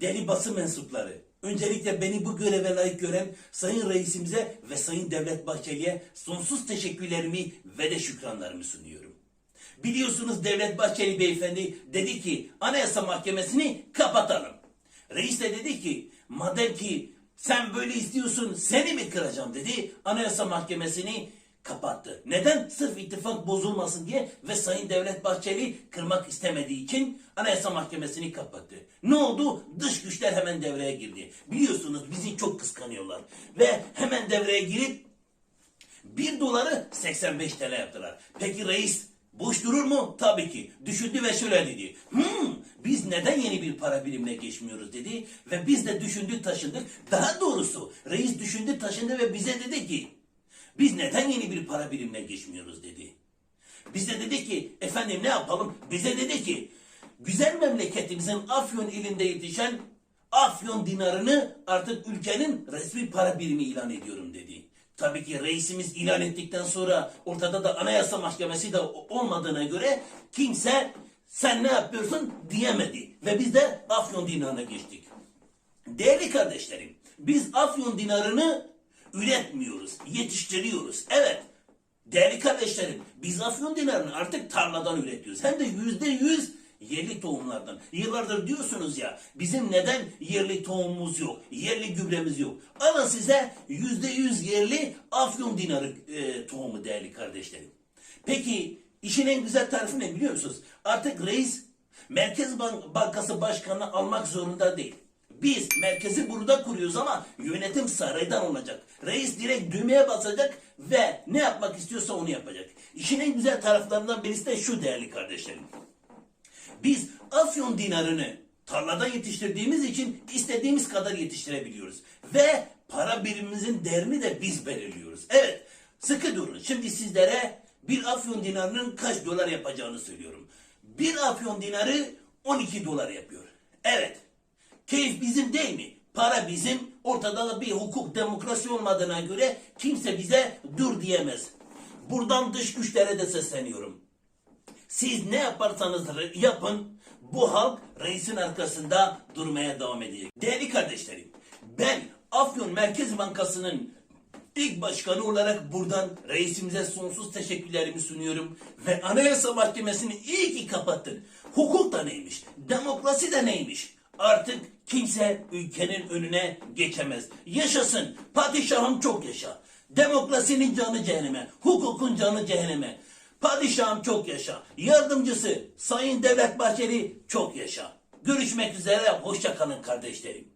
Deli basın mensupları, öncelikle beni bu göreve layık gören Sayın Reisimize ve Sayın Devlet Bahçeli'ye sonsuz teşekkürlerimi ve de şükranlarımı sunuyorum. Biliyorsunuz Devlet Bahçeli beyefendi dedi ki Anayasa Mahkemesi'ni kapatalım. Reis de dedi ki madem ki sen böyle istiyorsun seni mi kıracağım dedi. Anayasa Mahkemesi'ni kapattı. Neden? Sırf ittifak bozulmasın diye ve Sayın Devlet Bahçeli kırmak istemediği için Anayasa Mahkemesi'ni kapattı. Ne oldu? Dış güçler hemen devreye girdi. Biliyorsunuz bizi çok kıskanıyorlar. Ve hemen devreye girip 1 doları 85 TL yaptılar. Peki reis boş durur mu? Tabii ki. Düşündü ve şöyle dedi. Hmm, biz neden yeni bir para birimine geçmiyoruz dedi. Ve biz de düşündü taşındık. Daha doğrusu reis düşündü taşındı ve bize dedi ki biz neden yeni bir para birimine geçmiyoruz dedi. Bize dedi ki efendim ne yapalım? Bize dedi ki güzel memleketimizin Afyon ilinde yetişen Afyon dinarını artık ülkenin resmi para birimi ilan ediyorum dedi. Tabii ki reisimiz ilan ettikten sonra ortada da anayasa mahkemesi de olmadığına göre kimse sen ne yapıyorsun diyemedi. Ve biz de Afyon dinarına geçtik. Değerli kardeşlerim, biz Afyon dinarını üretmiyoruz, yetiştiriyoruz. Evet, değerli kardeşlerim, biz Afyon dinarını artık tarladan üretiyoruz. Hem de yüzde yüz yerli tohumlardan. Yıllardır diyorsunuz ya, bizim neden yerli tohumumuz yok, yerli gübremiz yok. Alın size yüzde yüz yerli Afyon dinarı e, tohumu değerli kardeşlerim. Peki, işin en güzel tarafı ne biliyor musunuz? Artık reis Merkez Bank- Bankası Başkanı almak zorunda değil. Biz merkezi burada kuruyoruz ama yönetim saraydan olacak. Reis direkt düğmeye basacak ve ne yapmak istiyorsa onu yapacak. İşin en güzel taraflarından birisi de şu değerli kardeşlerim. Biz Afyon dinarını tarlada yetiştirdiğimiz için istediğimiz kadar yetiştirebiliyoruz. Ve para birimimizin değerini de biz belirliyoruz. Evet sıkı durun. Şimdi sizlere bir Afyon dinarının kaç dolar yapacağını söylüyorum. Bir Afyon dinarı 12 dolar yapıyor. Evet. Keyif bizim değil mi? Para bizim. Ortada da bir hukuk demokrasi olmadığına göre kimse bize dur diyemez. Buradan dış güçlere de sesleniyorum. Siz ne yaparsanız yapın bu halk reisin arkasında durmaya devam edecek. Değerli kardeşlerim ben Afyon Merkez Bankası'nın ilk başkanı olarak buradan reisimize sonsuz teşekkürlerimi sunuyorum. Ve Anayasa Mahkemesi'ni iyi ki kapattın. Hukuk da neymiş? Demokrasi de neymiş? Artık kimse ülkenin önüne geçemez. Yaşasın. Padişahım çok yaşa. Demokrasinin canı cehenneme. Hukukun canı cehenneme. Padişahım çok yaşa. Yardımcısı Sayın Devlet Bahçeli çok yaşa. Görüşmek üzere. Hoşça kalın kardeşlerim.